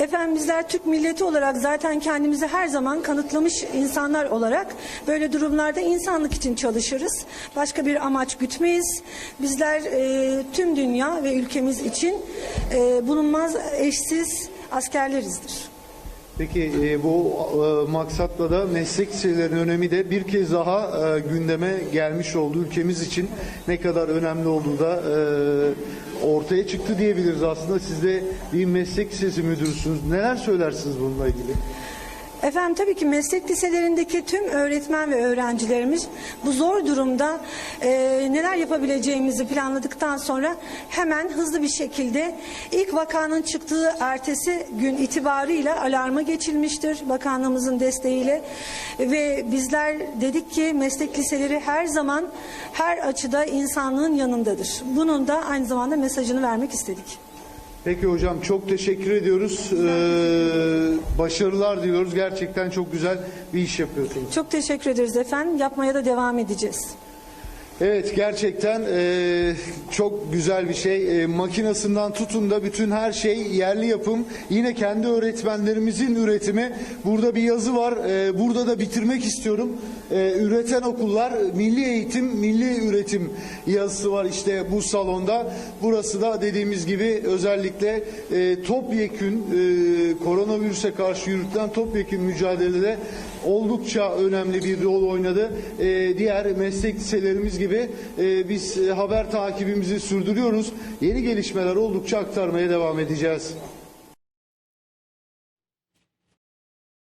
Efendim bizler Türk milleti olarak zaten kendimizi her zaman kanıtlamış insanlar olarak böyle durumlarda insanlık için çalışırız. Başka bir amaç gütmeyiz. Bizler e, tüm dünya ve ülkemiz için e, bulunmaz eşsiz askerlerizdir. Peki e, bu e, maksatla da meslek liselerinin önemi de bir kez daha e, gündeme gelmiş oldu. Ülkemiz için ne kadar önemli olduğu da ortaya çıktı diyebiliriz aslında. Siz de bir meslek lisesi müdürsünüz. Neler söylersiniz bununla ilgili? Efendim tabii ki meslek liselerindeki tüm öğretmen ve öğrencilerimiz bu zor durumda e, neler yapabileceğimizi planladıktan sonra hemen hızlı bir şekilde ilk vakanın çıktığı ertesi gün itibarıyla alarma geçilmiştir bakanlığımızın desteğiyle ve bizler dedik ki meslek liseleri her zaman her açıda insanlığın yanındadır. Bunun da aynı zamanda mesajını vermek istedik. Peki hocam çok teşekkür ediyoruz. Ee, başarılar diliyoruz. Gerçekten çok güzel bir iş yapıyorsunuz. Çok teşekkür ederiz efendim. Yapmaya da devam edeceğiz. Evet gerçekten e, çok güzel bir şey. E, makinasından tutun da bütün her şey yerli yapım. Yine kendi öğretmenlerimizin üretimi. Burada bir yazı var. E, burada da bitirmek istiyorum. E, üreten okullar milli eğitim, milli üretim yazısı var işte bu salonda. Burası da dediğimiz gibi özellikle e, topyekün e, koronavirüse karşı yürütülen topyekün mücadelede oldukça önemli bir rol oynadı. Ee, diğer meslek liselerimiz gibi e, biz e, haber takibimizi sürdürüyoruz. Yeni gelişmeler oldukça aktarmaya devam edeceğiz.